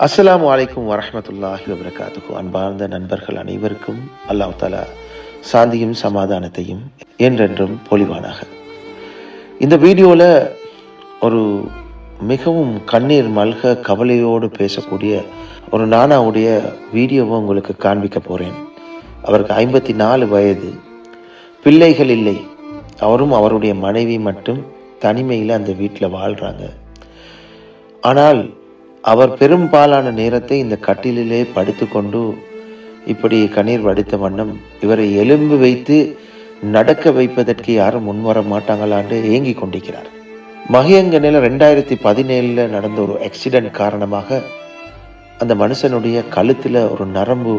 அஸ்லாம் அலைக்கும் வரமத்துல்லாஹி வபரகாத்துஹு. அன்பார்ந்த நண்பர்கள் அனைவருக்கும் அல்லாஹ் தஆலா சாந்தியும் சமாதானத்தையும் என்றென்றும் பொலிவானாக இந்த வீடியோவில் ஒரு மிகவும் கண்ணீர் மல்க கவலையோடு பேசக்கூடிய ஒரு நானாவுடைய வீடியோவை உங்களுக்கு காண்பிக்க போகிறேன் அவருக்கு ஐம்பத்தி நாலு வயது. பிள்ளைகள் இல்லை. அவரும் அவருடைய மனைவி மட்டும் தனிமையில் அந்த வீட்டில் வாழ்கிறாங்க ஆனால் அவர் பெரும்பாலான நேரத்தை இந்த கட்டிலே படுத்துக்கொண்டு இப்படி கண்ணீர் வடித்த வண்ணம் இவரை எலும்பு வைத்து நடக்க வைப்பதற்கு யாரும் முன்வர மாட்டாங்களான்னு ஏங்கி கொண்டிருக்கிறார். மகியங்கனில் ரெண்டாயிரத்தி பதினேழில் நடந்த ஒரு ஆக்சிடென்ட் காரணமாக அந்த மனுஷனுடைய கழுத்தில் ஒரு நரம்பு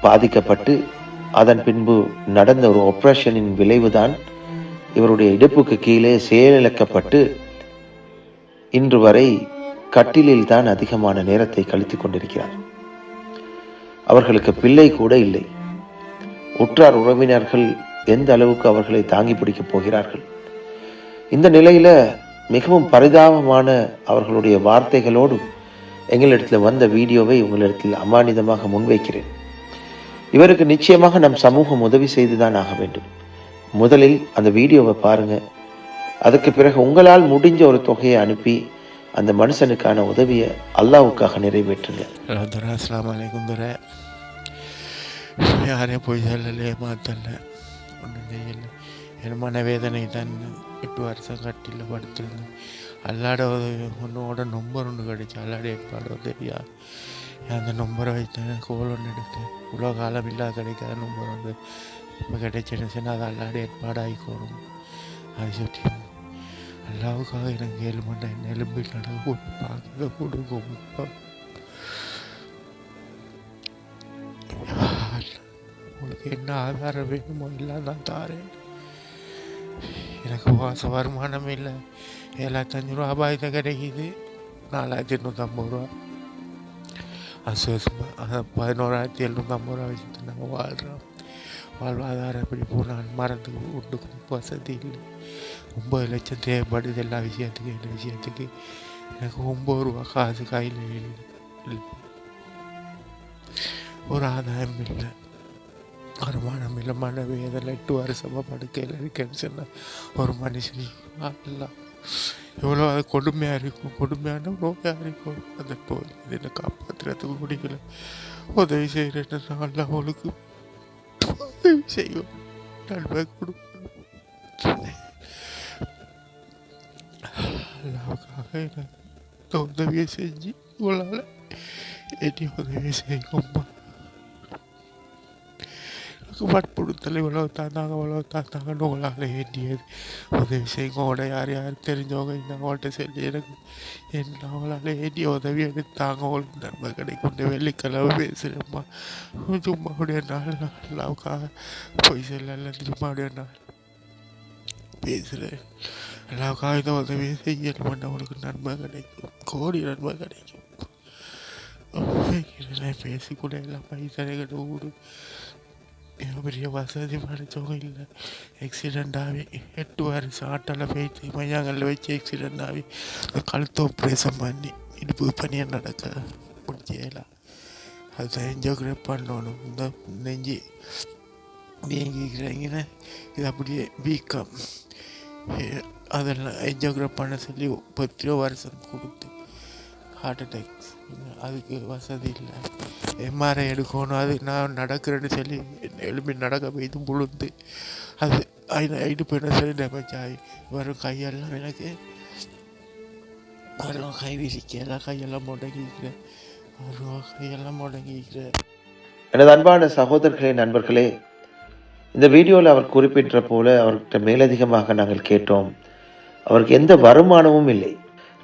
பாதிக்கப்பட்டு அதன் பின்பு நடந்த ஒரு ஆப்ரேஷனின் விளைவுதான் இவருடைய இடுப்புக்கு கீழே செயலிழக்கப்பட்டு இன்று வரை கட்டிலில் தான் அதிகமான நேரத்தை கழித்துக் கொண்டிருக்கிறார். அவர்களுக்கு பிள்ளை கூட இல்லை. உற்றார் உறவினர்கள் எந்த அளவுக்கு அவர்களை தாங்கி பிடிக்கப் போகிறார்கள்? இந்த நிலையில மிகவும் பரிதாபமான அவர்களுடைய வார்த்தைகளோடு எங்களிடத்தில் வந்த வீடியோவை உங்களிடத்தில் அமானிதமாக முன்வைக்கிறேன். இவருக்கு நிச்சயமாக நம் சமூகம் உதவி செய்துதான் ஆக வேண்டும். முதலில் அந்த வீடியோவை பாருங்க. அதுக்கு பிறகு உங்களால் முடிஞ்ச ஒரு தொகையை அனுப்பி அந்த மனுஷனுக்கான உதவியை அல்லாவுக்காக நிறைவேற்றுங்க. அஸ்லாம் வலைக்கும் துரை யாரையும் போய் சொல்லலையே ஏமாத்தல ஒன்றும் செய்யலை. என் மனவேதனை தான் எட்டு வருஷம் கட்டியில் படுத்திருந்தேன். அல்லாட உதவி ஒன்றோட நம்பர் ஒன்று கிடைச்சி அல்லாட ஏற்பாடு உதவியா? அந்த நம்பரை வைத்தேன் கோல் ஒன்று எடுத்தேன். இவ்வளோ காலம் இல்லாத கிடைக்காத நம்பர் வந்து இப்போ கிடைச்சிருந்துச்சுன்னா அது அல்லாட ஏற்பாடாகி ஆகிக்கோணும் அது சுற்றி அல்லாவுக்காக ஏழு மணி நேரம் எலும்பில் பார்க்க கொடுக்கும் உங்களுக்கு என்ன ஆதாரம் வேணுமோ எல்லாம் நான் தாரேன். எனக்கு மாத வருமானம் இல்லை. ஏழாயிரத்தஞ்சு ரூபா அபாயத்தை கிடைக்குது. நாலாயிரத்தி எண்ணூற்றம்பது ரூபா. அசுவசமாக பதினோராயிரத்தி எழுநூற்றம்பது ரூபா வச்சுட்டு நாங்கள் வாழ்கிறோம் வாழ்வாதாரம் எப்படி போனால் மறந்து உண்டுக்கும் வசதி இல்லை. ஒம்பது லட்சம் தேவைப்படுது எல்லா விஷயத்துக்கும் எல்லா விஷயத்துக்கு. எனக்கு ஒம்பது ரூபா காசு கையில் இல்லை ஒரு ஆதாயம் இல்லை. வருமானம் இல்லை மனைவி அதில் எட்டு வருஷமாக படுக்கையில் இருக்கேன்னு சொன்னால் ஒரு மனுஷன் எல்லாம் எவ்வளோ அது கொடுமையாக இருக்கும் கொடுமையான நோயாக இருக்கும். அந்த நோய் இதில் காப்பாற்றுறதுக்கு முடியல. உதவி செய்கிறேன்னு நல்லா அவளுக்கு உதவி செய்வோம். நன்மை கொடுப்போம். அல்லாவுக்காக எனக்கு உதவியை செஞ்சு இவளால் என்னை உதவி செய்யும்மா எனக்கு வற்புறுத்தல் இவ்வளவு தாந்தாங்க இவ்வளவு தாந்தாங்கன்னு உங்களால் வேண்டியது உதவி செய்யுங்க உங்களோட யார் யார் தெரிஞ்சவங்க இந்த அவங்கள்ட்ட சொல்லி எனக்கு என்ன அவங்களால வேண்டிய உதவி எடுத்தாங்க உங்களுக்கு நன்மை கிடைக்கும் இந்த வெள்ளிக்கிழமை பேசுகிறேம்மா அப்படியே நாள் அல்லாவுக்காக போய் செல்ல அப்படியே நாள் பேசுகிறேன் எல்லா காகித உதவி செய்ய அவனுக்கு நன்மை கிடைக்கும். கோடி நன்மை கிடைக்கும். பேசிக்கூட எல்லாம் பைசா கிட்ட ஊடு பெரிய வசதி படித்தவங்க இல்லை. ஆக்சிடெண்ட் ஆகி எட்டு வருஷம் ஆட்டோவில் போயிட்டு மையாங்கல்ல வச்சு ஆக்சிடெண்ட் ஆகி கழுத்து ஆப்ரேஷன் பண்ணி இடுப்பு பணியாக நடக்க முடியலாம் அதை என்ஜோகிரேட் பண்ணணும். இந்த நெஞ்சு வீங்கிக்கிறீங்கன்னா இது அப்படியே வீக்கம். அதெல்லாம் என்ஜோகிரேட் பண்ண சொல்லி பத்து வருஷம் கொடுத்து ஹார்ட் அட்டாக்ஸ் அதுக்கு வசதி இல்லை. எம்ஆர்ஐ எடுக்கணும். அது நான் நடக்கிறேன்னு சொல்லி எலும்பி நடக்க போய்த்து முழுந்து அது இடுப்பு என்ன சொல்லி டேமேஜ் ஆகி வரும் கையெல்லாம் எனக்கு வரும். கை விரிக்கலாம் கையெல்லாம் முடங்கிக்கிறேன் வரும். கையெல்லாம் முடங்கிக்கிறேன் எனது அன்பான சகோதரர்களே நண்பர்களே இந்த வீடியோவில் அவர் குறிப்பிட்ட போல அவர்கிட்ட மேலதிகமாக நாங்கள் கேட்டோம். அவருக்கு எந்த வருமானமும் இல்லை.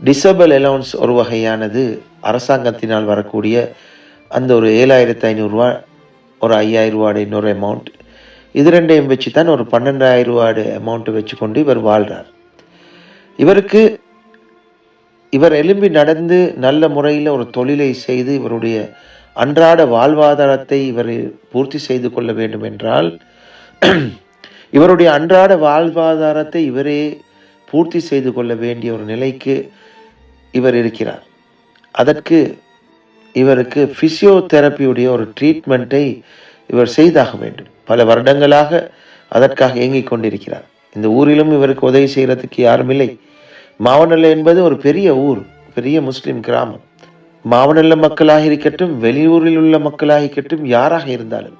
டிசபிள் அலவுன்ஸ் ஒரு வகையானது அரசாங்கத்தினால் வரக்கூடிய அந்த ஒரு ஏழாயிரத்து ஐநூறுரூவா ஒரு ஐயாயிரரூவாடு இன்னொரு அமௌண்ட் இது ரெண்டையும் வச்சு தான் ஒரு பன்னெண்டாயிரம் ரூபாடு அமௌண்ட்டை வச்சுக்கொண்டு இவர் வாழ்கிறார் இவருக்கு இவர் எலும்பி நடந்து நல்ல முறையில் ஒரு தொழிலை செய்து இவருடைய அன்றாட வாழ்வாதாரத்தை இவர் பூர்த்தி செய்து கொள்ள வேண்டும் என்றால் இவருடைய அன்றாட வாழ்வாதாரத்தை இவரே பூர்த்தி செய்து கொள்ள வேண்டிய ஒரு நிலைக்கு இவர் இருக்கிறார். அதற்கு இவருக்கு ஃபிசியோதெரப்பியுடைய ஒரு ட்ரீட்மெண்ட்டை இவர் செய்தாக வேண்டும். பல வருடங்களாக அதற்காக இயங்கிக் கொண்டிருக்கிறார். இந்த ஊரிலும் இவருக்கு உதவி செய்கிறதுக்கு யாரும் இல்லை. மாவனல்ல என்பது ஒரு பெரிய ஊர் பெரிய முஸ்லீம் கிராமம். மாவனல்ல மக்களாக இருக்கட்டும் வெளியூரில் உள்ள மக்களாக இருக்கட்டும் யாராக இருந்தாலும்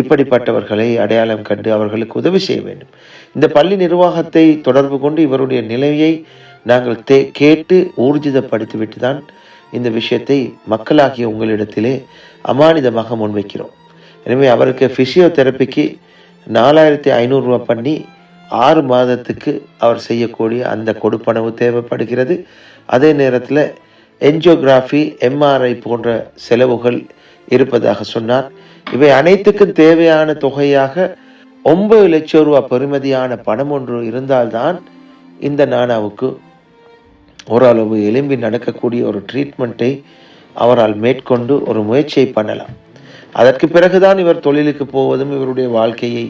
இப்படிப்பட்டவர்களை அடையாளம் கண்டு அவர்களுக்கு உதவி செய்ய வேண்டும். இந்த பள்ளி நிர்வாகத்தை தொடர்பு கொண்டு இவருடைய நிலையை நாங்கள் தே கேட்டு ஊர்ஜிதப்படுத்திவிட்டு தான் இந்த விஷயத்தை மக்களாகிய உங்களிடத்திலே அமானிதமாக முன்வைக்கிறோம். எனவே அவருக்கு ஃபிசியோதெரப்பிக்கு நாலாயிரத்தி ஐநூறுரூவா பண்ணி ஆறு மாதத்துக்கு அவர் செய்யக்கூடிய அந்த கொடுப்பனவு தேவைப்படுகிறது. அதே நேரத்தில் என்ஜியோகிராஃபி எம்ஆர்ஐ போன்ற செலவுகள் இருப்பதாக சொன்னார். இவை அனைத்துக்கும் தேவையான தொகையாக ஒன்பது லட்சம் ரூபாய் பெறுமதியான பணம் ஒன்று இருந்தால்தான் இந்த நானாவுக்கு ஓரளவு எலும்பி நடக்கக்கூடிய ஒரு ட்ரீட்மெண்ட்டை அவரால் மேற்கொண்டு ஒரு முயற்சியை பண்ணலாம். அதற்கு பிறகுதான் இவர் தொழிலுக்கு போவதும் இவருடைய வாழ்க்கையை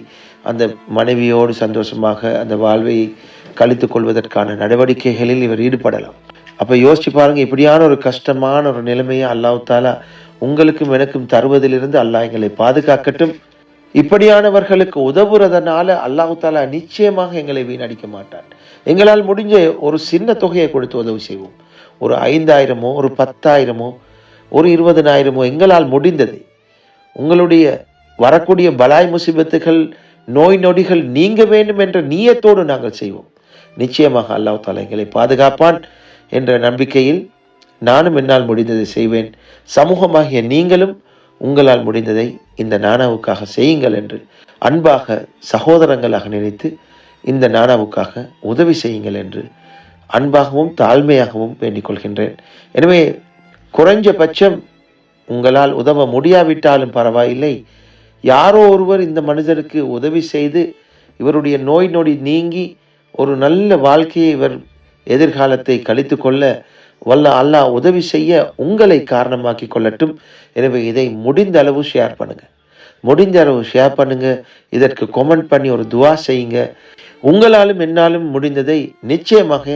அந்த மனைவியோடு சந்தோஷமாக அந்த வாழ்வை கழித்துக் கொள்வதற்கான நடவடிக்கைகளில் இவர் ஈடுபடலாம். அப்போ யோசிச்சு பாருங்கள் இப்படியான ஒரு கஷ்டமான ஒரு நிலைமையை அல்லாவுத்தாலா உங்களுக்கும் எனக்கும் தருவதிலிருந்து அல்லாஹ் எங்களை பாதுகாக்கட்டும். இப்படியானவர்களுக்கு உதவுறதுனால அல்லாஹ் தாலா நிச்சயமாக எங்களை வீணடிக்க மாட்டான். எங்களால் முடிஞ்ச ஒரு சின்ன தொகையை கொடுத்து உதவி செய்வோம். ஒரு ஐந்தாயிரமோ ஒரு பத்தாயிரமோ ஒரு இருபதனாயிரமோ எங்களால் முடிந்தது. உங்களுடைய வரக்கூடிய பலாய் முசிபத்துகள் நோய் நொடிகள் நீங்க வேண்டும் என்ற நீயத்தோடு நாங்கள் செய்வோம். நிச்சயமாக அல்லாஹ் தாலா எங்களை பாதுகாப்பான். என்ற நம்பிக்கையில் நானும் என்னால் முடிந்ததை செய்வேன். சமூகமாகிய நீங்களும் உங்களால் முடிந்ததை இந்த நானாவுக்காக செய்யுங்கள் என்று அன்பாக சகோதரங்களாக நினைத்து இந்த நானாவுக்காக உதவி செய்யுங்கள் என்று அன்பாகவும் தாழ்மையாகவும் வேண்டிக் கொள்கின்றேன். எனவே குறைஞ்சபட்சம் உங்களால் உதவ முடியாவிட்டாலும் பரவாயில்லை. யாரோ ஒருவர் இந்த மனிதருக்கு உதவி செய்து இவருடைய நோய் நொடி நீங்கி ஒரு நல்ல வாழ்க்கையை இவர் எதிர்காலத்தை கழித்து கொள்ள வல்ல அல்லாஹ் உதவி செய்ய உங்களை காரணமாக்கி கொள்ளட்டும். எனவே இதை முடிந்த அளவு ஷேர் பண்ணுங்க. முடிந்த அளவு ஷேர் பண்ணுங்க. இதற்கு கொமெண்ட் பண்ணி ஒரு துவா செய்யுங்க. உங்களாலும் என்னாலும் முடிந்ததை நிச்சயமாக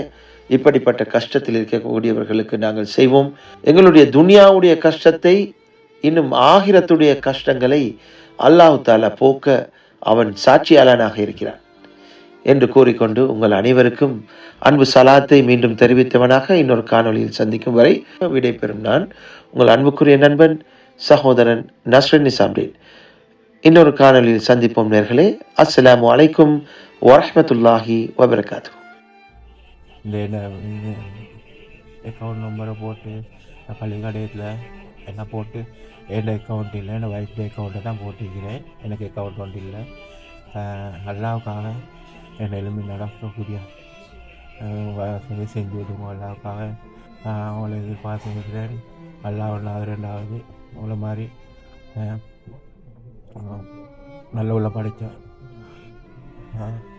இப்படிப்பட்ட கஷ்டத்தில் இருக்கக்கூடியவர்களுக்கு நாங்கள் செய்வோம். எங்களுடைய துனியாவுடைய கஷ்டத்தை இன்னும் ஆகிரத்துடைய கஷ்டங்களை அல்லாஹு தாலா போக்க அவன் சாட்சியாளனாக இருக்கிறான். என்று கூறிக்கொண்டு உங்கள் அனைவருக்கும் அன்பு சலாத்தை மீண்டும் தெரிவித்தவனாக இன்னொரு காணொளியில் சந்திக்கும் வரை விடைபெறும் நான் உங்கள் அன்புக்குரிய நண்பன் சகோதரன் நஸ்ரன் நிசாம்டீன் இன்னொரு காணொளியில் சந்திப்போம் நேர்களே. அஸ்லாம் அலைக்கும் வரமத்துல்லாஹி வபரகாத்து அக்கௌண்ட் நம்பரை போட்டு பள்ளி கடையத்தில் என்ன போட்டு என்னோடய அக்கௌண்ட் இல்லை என்னோடய ஒய்ஃப் அக்கௌண்ட்டை தான் போட்டிருக்கிறேன். எனக்கு அக்கௌண்ட் ஒன்று இல்லை. ஆஹ் அல்லாவுக்காக என் எலும்பி நடக்கக்கூடிய ஆஹ் வசதி செஞ்சு விடுங்க அல்லாவுக்காக ஆஹ் அவங்களை எதிர்பார்த்துருக்கிறேன் அல்லா ஒன்றாவது ரெண்டாவது அவங்கள மாதிரி ஆஹ் ஆஹ் நல்ல உள்ள படித்த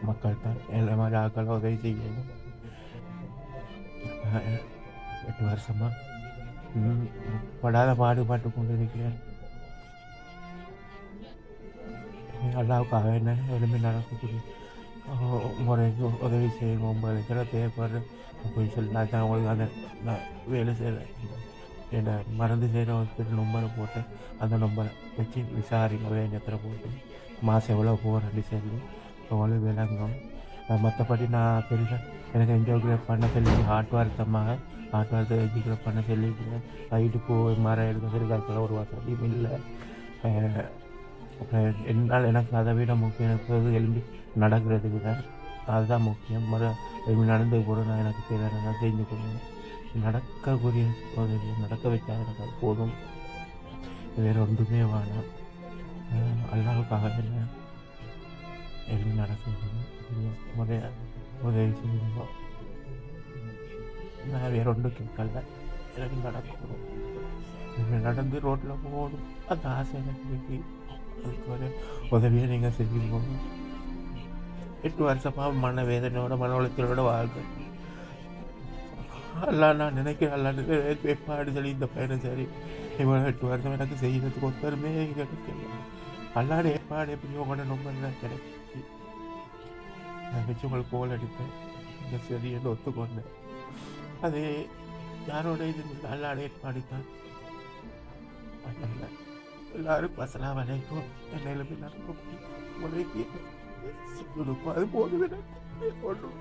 மக்கள் தான் எல்லா மாதிரி ஆக்களை உதவி செய்யணும் ஆஹ் எட்டு வருஷமா ம், படாத பாடுபட்டு கொண்டு இருக்கிறேன் அல்லாவுக்காக என்ன எலும்பி நடக்கக்கூடிய ஆஹ், முறைக்கு உதவி செய்யணும் ஒன்பது லட்சம் தேவைப்படுற அப்படின்னு சொல்லி நான் தான் உங்களுக்கு அந்த நான் வேலை செய்கிறேன் என்னை மருந்து செய்கிற ஹாஸ்பிட்டல் நம்பரை போட்டு அந்த நம்பரை வச்சு விசாரிங்க வேண்டியத்தில் போட்டு மாதம் எவ்வளோ போகிறேன்னு சொல்லி. எவ்வளோ விளங்கும். மற்றபடி நான் பெருசாக எனக்கு என்ஜாய் பண்ண சொல்லி ஹார்ட் வருத்தமாக ஹார்ட் வருத்தம் என்ஜாய் பண்ண சொல்லிக்கிறேன் வயிற்றுக்கு மரம் எடுக்க சொல்லி கற்கிற ஒரு வசதியும் இல்லை. அப்புறம் என்னால் எனக்கு அதை விட முக்கியம் எனக்கு எலும்பி நடக்கிறதுக்கு தான் அதுதான் முக்கியம். மறு எலும்பி நடந்து கூட நான் எனக்கு தேவையான நான் செஞ்சு கொடுங்க நடக்கக்கூடிய உதவி நடக்க வைத்தா எனக்கு அது போதும். வேறு ஒன்றுமே வேணாம். அல்லாவுக்காக என்ன எலும்பி நடக்க முறையாக உதவி செய்யுங்க நான் வேற ஒன்றும் கேட்கல. எனக்கு நடக்கணும். நடந்து ரோட்டில் போகணும். அந்த ஆசை எனக்கு அதுக்கு ஒரு உதவியை நீங்கள் செஞ்சீங்க எட்டு வருஷமாக மன வேதனையோட மன உளைச்சலோட வாழ்க்கை அல்லா நான் நினைக்கிறேன் அல்லா எப்பாடு சரி இந்த பையனும் சரி இவ்வளோ எட்டு வருஷம் எனக்கு செய்யறதுக்கு ஒருத்தருமே கிடைக்கல அல்லாட ஏற்பாடு எப்படி உங்களோட ரொம்ப கிடைச்சி நான் வச்சு உங்களுக்கு கோல் அடிப்பேன் இந்த சரி என்று ஒத்துக்கொண்டேன் அது யாரோட இது அல்லாட நல்லாட ஏற்பாடுத்தான் அதனால எல்லாரும் பசலா வரைக்கும் என்னையில நடக்கும் முறைக்கு அது போதும் ஒன்றும்